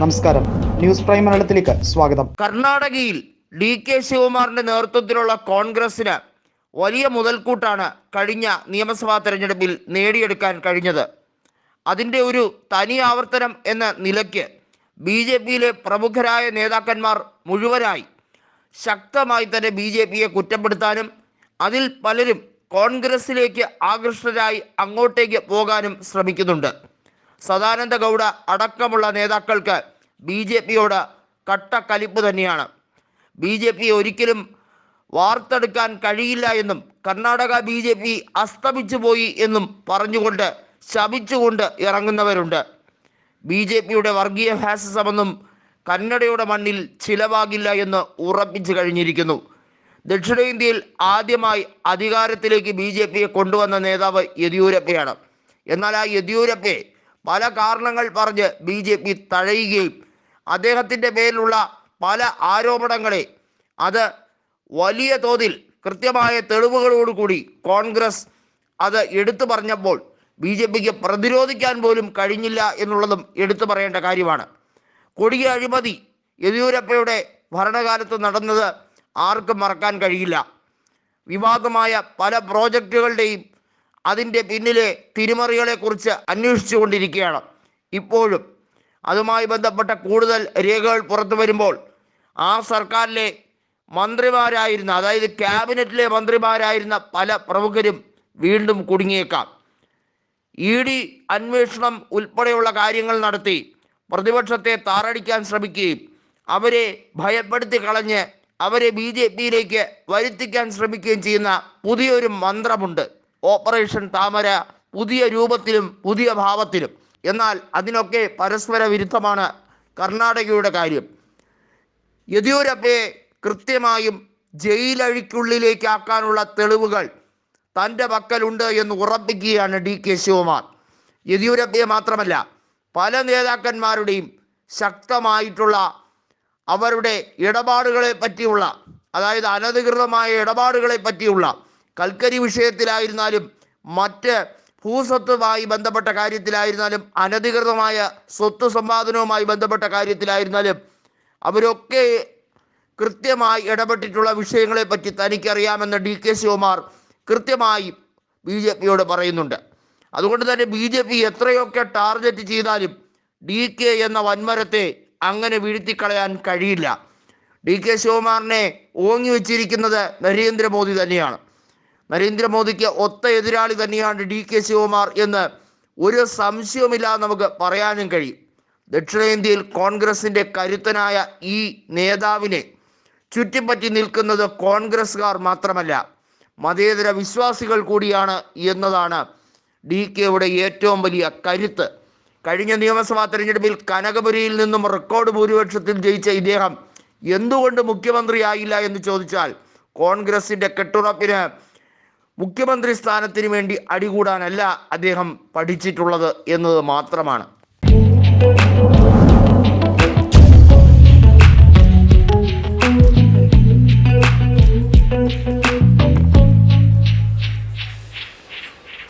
നമസ്കാരം. News prime മലയാളത്തിലേക്ക് സ്വാഗതം. കർണാടകയിൽ ഡി കെ ശിവകുമാറിന്റെ നേതൃത്വത്തിലുള്ള കോൺഗ്രസിന് വലിയ മുതൽക്കൂട്ടാണ് കഴിഞ്ഞ നിയമസഭാ തെരഞ്ഞെടുപ്പിൽ നേടിയെടുക്കാൻ കഴിഞ്ഞത്. അതിന്റെ ഒരു തനി ആവർത്തനം എന്ന നിലയ്ക്ക് ബി ജെ പിയിലെ പ്രമുഖരായ നേതാക്കന്മാർ മുഴുവനായി ശക്തമായി തന്നെ ബി ജെ പിയെ കുറ്റപ്പെടുത്താനും അതിൽ പലരും കോൺഗ്രസിലേക്ക് ആകൃഷ്ടരായി അങ്ങോട്ടേക്ക് പോകാനും ശ്രമിക്കുന്നുണ്ട്. സദാനന്ദ ഗൗഡ അടക്കമുള്ള നേതാക്കൾക്ക് ബി ജെ പിയോട് കട്ട കലിപ്പ് തന്നെയാണ്. ബി ജെ പി ഒരിക്കലും വാർത്തെടുക്കാൻ കഴിയില്ല എന്നും കർണാടക ബി ജെ പി അസ്തമിച്ചു പോയി എന്നും പറഞ്ഞുകൊണ്ട് ശപിച്ചുകൊണ്ട് ഇറങ്ങുന്നവരുണ്ട്. ബി ജെ പിയുടെ വർഗീയ ഫാസിസമെന്നും കന്നഡയുടെ മണ്ണിൽ ചിലവാകില്ല എന്ന് ഉറപ്പിച്ചു കഴിഞ്ഞിരിക്കുന്നു. ദക്ഷിണേന്ത്യയിൽ ആദ്യമായി അധികാരത്തിലേക്ക് ബി ജെ പിയെ കൊണ്ടുവന്ന നേതാവ് യെദ്യൂരപ്പയാണ്. എന്നാൽ ആ യെദ്യൂരപ്പയെ പല കാരണങ്ങൾ പറഞ്ഞ് ബി ജെ പി തഴയുകയും അദ്ദേഹത്തിന്റെ പേരിലുള്ള പല ആരോപണങ്ങളെ അത് വലിയ തോതിൽ കൃത്യമായ തെളിവുകളോടുകൂടി കോൺഗ്രസ് അത് എടുത്തു പറഞ്ഞപ്പോൾ ബി ജെ പിക്ക് പ്രതിരോധിക്കാൻ പോലും കഴിഞ്ഞില്ല എന്നുള്ളതും എടുത്തു പറയേണ്ട കാര്യമാണ്. കൊടിയ അഴിമതി യെദ്യൂരപ്പയുടെ ഭരണകാലത്ത് നടന്നത് ആർക്കും മറക്കാൻ കഴിയില്ല. വിവാദമായ പല പ്രോജക്റ്റുകളുടെയും അതിന്റെ പിന്നിലെ തിരിമറികളെക്കുറിച്ച് അന്വേഷിച്ചു കൊണ്ടിരിക്കുകയാണ് ഇപ്പോഴും അതുമായി ബന്ധപ്പെട്ട കൂടുതൽ രേഖകൾ പുറത്തു വരുമ്പോൾ ആ സർക്കാരിലെ മന്ത്രിമാരായിരുന്ന അതായത് ക്യാബിനറ്റിലെ മന്ത്രിമാരായിരുന്ന പല പ്രമുഖരും വീണ്ടും കുടുങ്ങിയേക്കാം. ഇ ഡി അന്വേഷണം ഉൾപ്പെടെയുള്ള കാര്യങ്ങൾ നടത്തി പ്രതിപക്ഷത്തെ താറടിക്കാൻ ശ്രമിക്കുകയും അവരെ ഭയപ്പെടുത്തി കളഞ്ഞ് അവരെ ബി ജെ പിയിലേക്ക് വരുത്തിക്കാൻ ശ്രമിക്കുകയും ചെയ്യുന്ന പുതിയൊരു മന്ത്രമുണ്ട്. ഓപ്പറേഷൻ താമര പുതിയ രൂപത്തിലും പുതിയ ഭാവത്തിലും. എന്നാൽ അതിനൊക്കെ പരസ്പര വിരുദ്ധമാണ് കർണാടകയുടെ കാര്യം. യെദ്യൂരപ്പയെ കൃത്യമായും ജയിലഴിക്കുള്ളിലേക്കാക്കാനുള്ള തെളിവുകൾ തന്റെ പക്കലുണ്ട് എന്ന് ഉറപ്പിക്കുകയാണ് ഡി കെ ശിവകുമാർ യെദ്യൂരപ്പയെ മാത്രമല്ല പല നേതാക്കന്മാരുടെയും ശക്തമായിട്ടുള്ള അവരുടെ ഇടപാടുകളെ പറ്റിയുള്ള അതായത് അനധികൃതമായ ഇടപാടുകളെ പറ്റിയുള്ള കൽക്കരി വിഷയത്തിലായിരുന്നാലും മറ്റ് ഭൂസ്വത്തുമായി ബന്ധപ്പെട്ട കാര്യത്തിലായിരുന്നാലും അനധികൃതമായ സ്വത്ത് സമ്പാദനവുമായി ബന്ധപ്പെട്ട കാര്യത്തിലായിരുന്നാലും അവരൊക്കെ കൃത്യമായി ഇടപെട്ടിട്ടുള്ള വിഷയങ്ങളെപ്പറ്റി തനിക്കറിയാമെന്ന് ഡി കെ ശിവകുമാർ കൃത്യമായി ബി ജെ പിയോട് പറയുന്നുണ്ട്. അതുകൊണ്ട് തന്നെ ബി ജെ പി എത്രയൊക്കെ ടാർഗറ്റ് ചെയ്താലും ഡി കെ എന്ന വൻമരത്തെ അങ്ങനെ വീഴ്ത്തിക്കളയാൻ കഴിയില്ല. ഡി കെ ശിവകുമാറിനെ ഓങ്ങി വെച്ചിരിക്കുന്നത് നരേന്ദ്രമോദി തന്നെയാണ്. നരേന്ദ്രമോദിക്ക് ഒത്ത എതിരാളി തന്നെയാണ് ഡി കെ ശിവകുമാർ എന്ന് ഒരു സംശയവുമില്ലാതെ നമുക്ക് പറയാനും കഴിയും. ദക്ഷിണേന്ത്യയിൽ കോൺഗ്രസിന്റെ കരുത്തനായ ഈ നേതാവിനെ ചുറ്റിപ്പറ്റി നിൽക്കുന്നത് കോൺഗ്രസ്സുകാർ മാത്രമല്ല മതേതര വിശ്വാസികൾ കൂടിയാണ് എന്നതാണ് ഡി കെയുടെ ഏറ്റവും വലിയ കരുത്ത്. കഴിഞ്ഞ നിയമസഭാ തെരഞ്ഞെടുപ്പിൽ കനകപുരിയിൽ നിന്നും റെക്കോർഡ് ഭൂരിപക്ഷത്തിൽ ജയിച്ച ഇദ്ദേഹം എന്തുകൊണ്ട് മുഖ്യമന്ത്രിയായില്ല എന്ന് ചോദിച്ചാൽ കോൺഗ്രസിന്റെ കെട്ടുറപ്പിന് മുഖ്യമന്ത്രി സ്ഥാനത്തിന് വേണ്ടി അടികൂടാനല്ല അദ്ദേഹം പഠിച്ചിട്ടുള്ളത് എന്നത് മാത്രമാണ്.